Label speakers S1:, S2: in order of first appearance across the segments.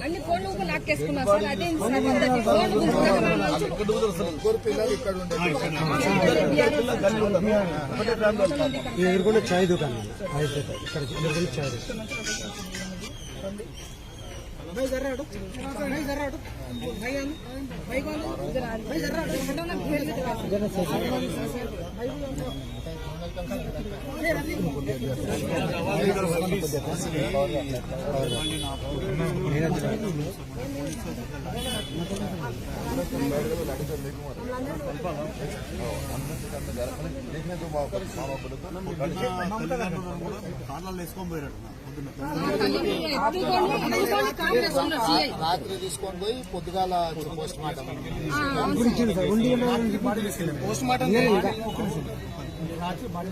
S1: అన్ని ఫోన్లు కూడా లాక్కేసుకున్నా సార్. అదే
S2: చాయ్ దుకాణం ఇక్కడ ఎదురుకుండా చాయ్ దుకాణం
S1: తల్లిదండ్రులను కూడా వేసుకొని పోయారు
S3: రాత్రి తీసుకొని పోయి పొద్దుగాల పోస్ట్ మార్టం
S4: పోస్ట్ మార్టం రాత్రి బాడీ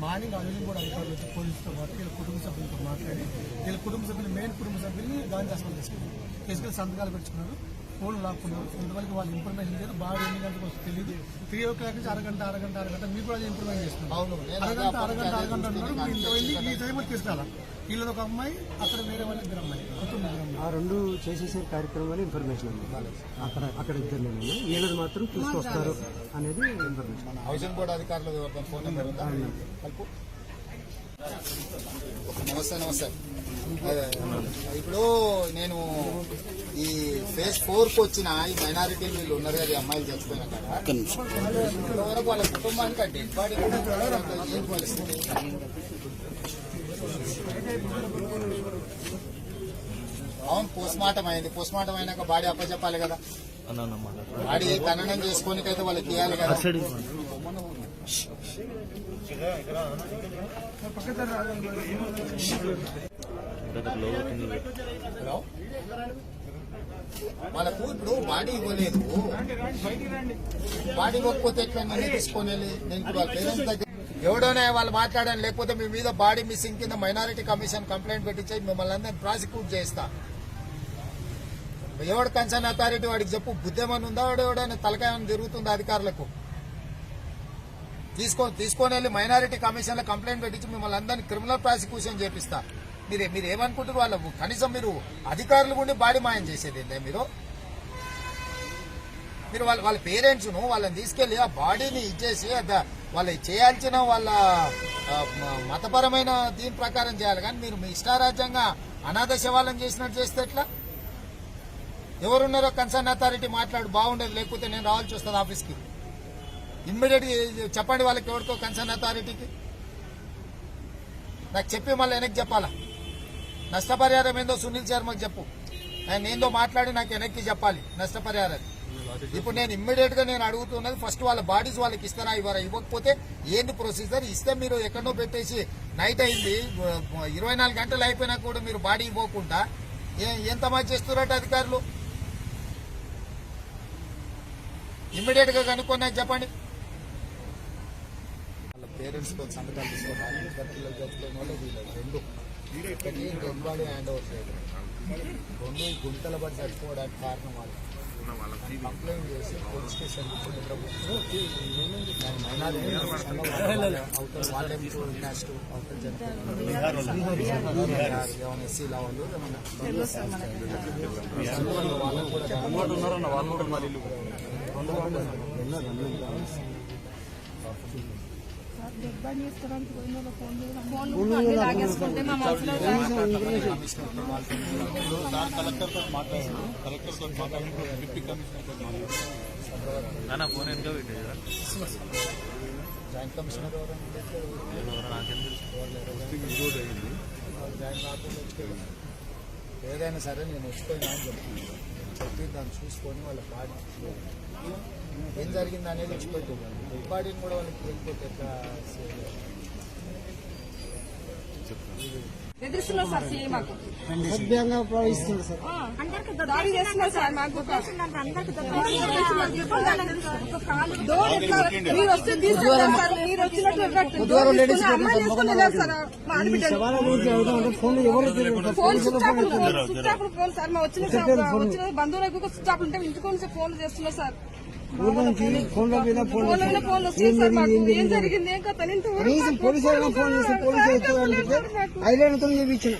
S4: మార్నింగ్ ఆల్రెడీ కూడా అధికారులు వచ్చి పోలీసులతో పాటు వీళ్ళ కుటుంబ సభ్యులతో మాట్లాడి వీళ్ళ కుటుంబ సభ్యులు మెయిన్ కుటుంబ సభ్యుల్ని గాంధీ హాస్పిటల్ తీసుకున్నారు తీసుకెళ్ళి సంతకాలు పెట్టుకున్నారు. ఫోన్ లాక్కున్నారు. ఇంతవరకు వాళ్ళ ఇన్ఫర్మేషన్ లేదు బాగా ఎన్ని గంటలకు వస్తుంది తెలియదు త్రీ ఓ క్లాక్ నుంచి అరగంట అరగంట అరగంట మీకు కూడా ఇన్ఫర్మేషన్ చేస్తున్నారు.
S3: అవును నేను అదే
S4: అరగంట అరగంట అరగంట అన్నారు
S3: చూస్తున్నా.
S4: మీరు ఇంత వెళ్ళి ఈ టైం తీసుకురాలా? వీళ్ళది ఒక అమ్మాయి అక్కడ వేరే వాళ్ళు ఇద్దరు అమ్మాయి.
S2: ఆ రెండు చేసేసే కార్యక్రమాలు ఇన్ఫర్మేషన్ ఉంది. అక్కడ అక్కడ ఇద్దరు నేను వీళ్ళది మాత్రం తీసుకొస్తారు అనేది ఇన్ఫర్మేషన్
S3: హౌసింగ్ బోర్డు అధికారులు ఫోన్ నెంబర్ నమస్తే నమస్తే. ఇప్పుడు నేను ఈ ఫేజ్ ఫోర్కు వచ్చిన ఈ మైనారిటీ వీళ్ళు ఉన్నారు కదా ఈ అమ్మాయిలు చచ్చిపోయిన కదా ఇంతవరకు వాళ్ళ కుటుంబానికి ఆ డెడ్ బాడీ. ఏం పరిస్థితి? అవును పోస్ట్ మార్టం అయింది. పోస్ట్ మార్టం అయినాక బాడీ అప్పచెప్పాలి కదా. బాడీ ఖననం చేసుకోనికైతే వాళ్ళకి ఇవ్వాలి కదా. హలో వాళ్ళకు ఇప్పుడు బాడీ ఇవ్వలేదు. బాడీ ఇవ్వకపోతే ఎట్లా నన్ను తీసుకొని నేను పేరెంట్స్ దగ్గర ఎవడోనే వాళ్ళు మాట్లాడాను లేకపోతే మీ మీద బాడీ మిస్సింగ్ కింద మైనారిటీ కమిషన్ కంప్లైంట్ పెట్టించి మిమ్మల్ని అందరినీ ప్రాసిక్యూట్ చేస్తా. ఎవడు కన్సర్న్ అథారిటీ వాడికి చెప్పు బుద్ధేమని ఉందా వాడు ఎవడైనా తలకాయమని తిరుగుతుందా అధికారులకు? తీసుకొని తీసుకొని వెళ్ళి మైనారిటీ కమిషన్లో కంప్లైంట్ పెట్టించి మిమ్మల్ని అందరినీ క్రిమినల్ ప్రాసిక్యూషన్ చేపిస్తా. మీరు మీరు ఏమనుకుంటారు వాళ్ళ కనీసం మీరు అధికారులు కూడా బాడీ మాయం చేసేది ఏంటే మీరు? మీరు వాళ్ళ వాళ్ళ పేరెంట్స్ను వాళ్ళని తీసుకెళ్ళి ఆ బాడీని ఇచ్చేసి వాళ్ళు చేయాల్సిన వాళ్ళ మతపరమైన దీని ప్రకారం చేయాలి. కానీ మీరు మీ ఇష్టారాజ్యంగా అనాథ శవాలను చేసినట్టు చేస్తే ఎట్లా? ఎవరున్నారో కన్సర్న్ అథారిటీ మాట్లాడు బాగుండేది లేకపోతే నేను రావాల్సి వస్తుంది ఆఫీస్కి. ఇమ్మీడియట్ చెప్పండి వాళ్ళకి ఎవరికో కన్సర్న్ అథారిటీకి. నాకు చెప్పి మళ్ళీ వెనక్కి చెప్పాలా? నష్టపరిహారం ఏందో సునీల్ శర్మకు చెప్పు. ఆయన ఏందో మాట్లాడి నాకు వెనక్కి చెప్పాలి. నష్టపరిహారం. ఇప్పుడు నేను ఇమ్మీడియట్గా నేను అడుగుతున్నది ఫస్ట్ వాళ్ళ బాడీస్ వాళ్ళకి ఇస్తారా ఇవ్వరా? ఇవ్వకపోతే ఏంటి ప్రొసీజర్ ఇస్తే మీరు ఎక్కడో పెట్టేసి నైట్ అయింది ఇరవై నాలుగు గంటలు అయిపోయినా కూడా మీరు బాడీ ఇవ్వకుండా ఎంత మంది చేస్తున్నారట అధికారులు? ఇమ్మీడియట్గా కనుక్కున్నా చెప్పండి. పేరెంట్స్ సంతకాలు తీసుకోవాలి. పిల్లలు వీళ్ళు రెండు. ఒకటి డెడ్ బాడీ హ్యాండ్ ఓవర్ చేయడం రెండు గుంతల పడి చచ్చిపోవడానికి కారణం వాళ్ళు కంప్లైంట్ చేసి పోలీస్ స్టేషన్ అవుతారు వాళ్ళు వాళ్ళేం క్యాస్ట్ అవతల జనరల్ కూడా ఎస్సీ వాళ్ళు జాయింట్ ఏదైనా సరే నేను వచ్చిపోయినా అని చెప్తాను చెప్పి దాన్ని చూసుకొని వాళ్ళ బాడీ ఏం జరిగింది అనేది వచ్చిపోయి బాడీని కూడా వాళ్ళకి వెళ్ళిపోతే ఎట్లా
S1: బెదిరిస్తున్నారు సార్ సీఏ మాకు.
S2: సార్.
S1: ఆ, దాడి చేస్తున్నారు సార్ మాకు ఒక డోర్ ఎట్లా- మీరు వస్తే తీసుకెళ్తారు సార్ మీరు తీసుకొని వెళ్ళారు సార్ మా ఆడబిడ్డలు. Phone switch off switch phone sir మా వచ్చిన సార్ వచ్చిన బంధువులకు స్విచ్ ఆఫ్ ఉంటే ఇంటికి ఫోన్ చేస్తున్నారు సార్.
S2: ఊళ్ళో నుంచి ఫోన్ల మీద ఫోన్
S1: ఏం జరిగింది? ఏం కథ?
S2: కనీసం పోలీసు ఫోన్ చేసి పోలీసు చూపించిన